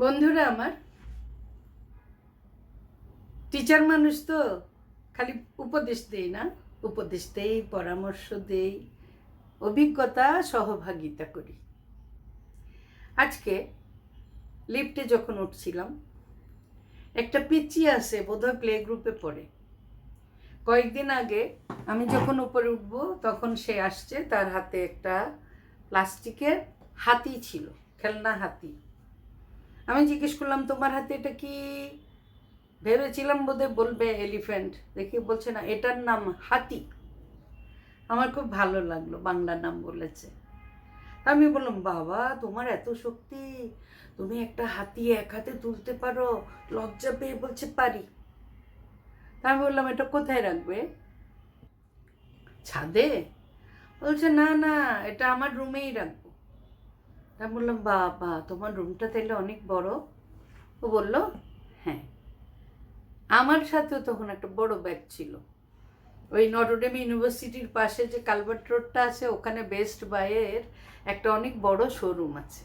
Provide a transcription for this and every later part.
বন্ধুরা আমার টিচার মানুষ তো খালি উপদেশ দেই না, উপদেশ দেই, পরামর্শ দেই, অভিজ্ঞতা, সহভাগিতা করি। আজকে লিফটে যখন উঠছিলাম, একটা পিচি আছে, বোধহয় প্লে গ্রুপে পড়ে। কয়েকদিন আগে আমি যখন উপরে উঠবো, তখন সে আসছে, তার হাতে একটা প্লাস্টিকের হাতি ছিল, খেলনা হাতি। আমি জিজ্ঞেস করলাম, তোমার হাতে এটা কি? ভেবেছিলাম বোধহয় বলবে এলিফ্যান্ট। দেখি বলছে, না, এটার নাম হাতি। আমার খুব ভালো লাগল বাংলা নাম বলেছে। আমি বললাম, বাবা, তোমার এত শক্তি। তুমি একটা হাতি এক হাতে তুলতে পারো, লজ্জা পেয়ে বলছে পারি। আমি বললাম, এটা কোথায় রাখবে? ছাদে? বলছে, না না, এটা আমার রুমেই রাখব। তা বললাম, বাবা, তোমার রুমটা তাহলে অনেক বড়। ও বলল হ্যাঁ। আমার সাথেও তখন একটা বড় ব্যাগ ছিল। ওই নটরডেম ইউনিভার্সিটির পাশে যে কালভার্ট রোডটা আছে, ওখানে বেস্ট বাইয়ের একটা অনেক বড় শোরুম আছে।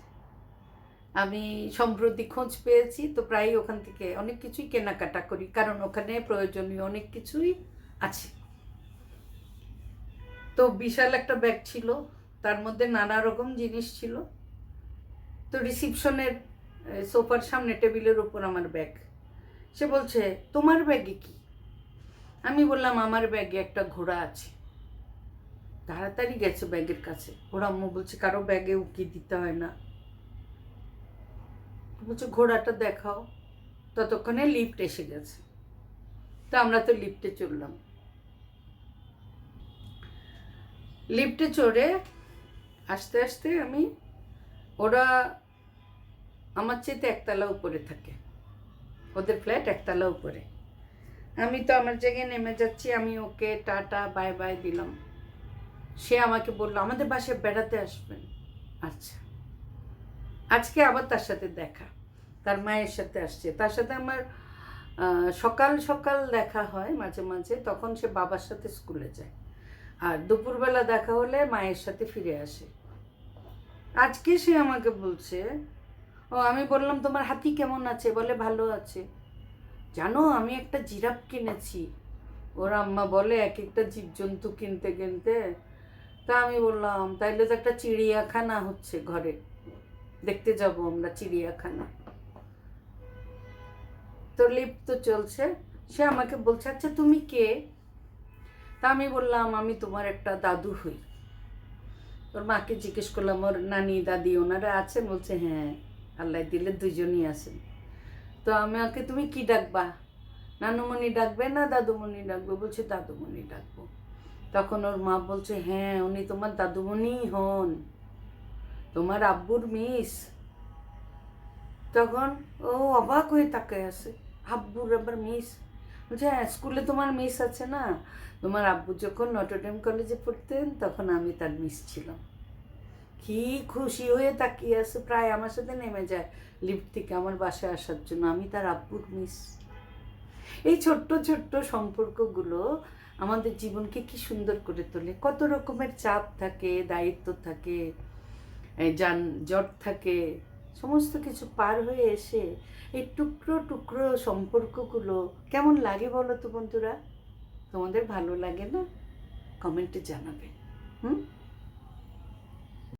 আমি সম্প্রতি খোঁজ পেয়েছি, তো প্রায় ওখান থেকে অনেক কিছুই কেনাকাটা করি, কারণ ওখানে প্রয়োজনীয় অনেক কিছুই আছে। তো বিশাল একটা ব্যাগ ছিল, তার মধ্যে নানা রকম জিনিস ছিল। তো রিসিপশনের সোফার সামনে টেবিলের ওপর আমার ব্যাগ সে বলছে, তোমার ব্যাগে কি? আমি বললাম, আমার ব্যাগে একটা ঘোড়া আছে। তাড়াতাড়ি গেছে ব্যাগের কাছে। ওর আম্মু বলছে, কারও ব্যাগে উকি দিতে হয় না। বলছে, ঘোড়াটা দেখাও। ততক্ষণে লিফট এসে গেছে। তো আমরা তো লিফটে চললাম লিফটে চড়ে আস্তে আস্তে আমি ওরা আমার চেয়েতে একতলা উপরে থাকে। ওদের ফ্ল্যাট একতলা উপরে। আমি তো আমার জায়গায় নেমে যাচ্ছি, আমি ওকে টাটা বাই বাই দিলাম। সে আমাকে বলল, আমাদের বাসায় বেড়াতে আসবেন। আচ্ছা। আজকে আবার তার সাথে দেখা। তার মায়ের সাথে আসছে। তার সাথে আমার সকাল সকাল দেখা হয় মাঝে মাঝে। তখন সে বাবার সাথে স্কুলে যায়। আর দুপুরবেলা দেখা হলে মায়ের সাথে ফিরে আসে। আজকে সে আমাকে বলছে, ও আমি বললাম, তোমার হাতি কেমন আছে? বলে, ভালো আছে। জানো, আমি একটা জিরাফ কিনেছি। ওর আম্মা বলে, এক একটা জীবজন্তু কিনতে কিনতে। তা আমি বললাম, তাইলে তো একটা চিড়িয়াখানা হচ্ছে ঘরে। দেখতে যাব আমরা চিড়িয়াখানা। তো লিফট তো চলছে। সে আমাকে বলছে আচ্ছা তুমি কে? তা আমি বললাম, আমি তোমার একটা দাদু হই। ওর মাকে জিজ্ঞেস করলাম, ওর নানি, দাদি ওনারা আছেন? বলছে হ্যাঁ আল্লাহ দিলে দুজনই আছেন। তো আমাকে, তুমি কি ডাকবা? নানুমণি ডাকবে না, দাদুমণি ডাকবে? বলছে, দাদুমণি ডাকবো। তখন ওর মা বলছে হ্যাঁ উনি তোমার দাদুমণি হন, তোমার আব্বুর মিস। তখন ও অবাক হয়ে তাকে আছে, আব্বুর আবার মিস? বলছে হ্যাঁ স্কুলে তোমার মিস আছে না? তোমার আব্বু যখন নটরডেম কলেজে পড়তেন, তখন আমি তার মিস ছিলাম। কি খুশি হয়ে তাকিয়ে আছে, প্রায় আমার সাথে নেমে যায় লিফট থেকে আমার বাসায় আসার জন্য। আমি তার আব্বুর মিস এই ছোট্ট ছোট্ট সম্পর্কগুলো আমাদের জীবনকে কি সুন্দর করে তোলে। কত রকমের চাপ থাকে, দায়িত্ব থাকে যান জট থাকে সমস্ত কিছু পার হয়ে এসে এই টুকরো টুকরো সম্পর্কগুলো কেমন লাগে বলো তো বন্ধুরা? তোমাদের ভালো লাগে না? কমেন্টে জানাবে। হুম?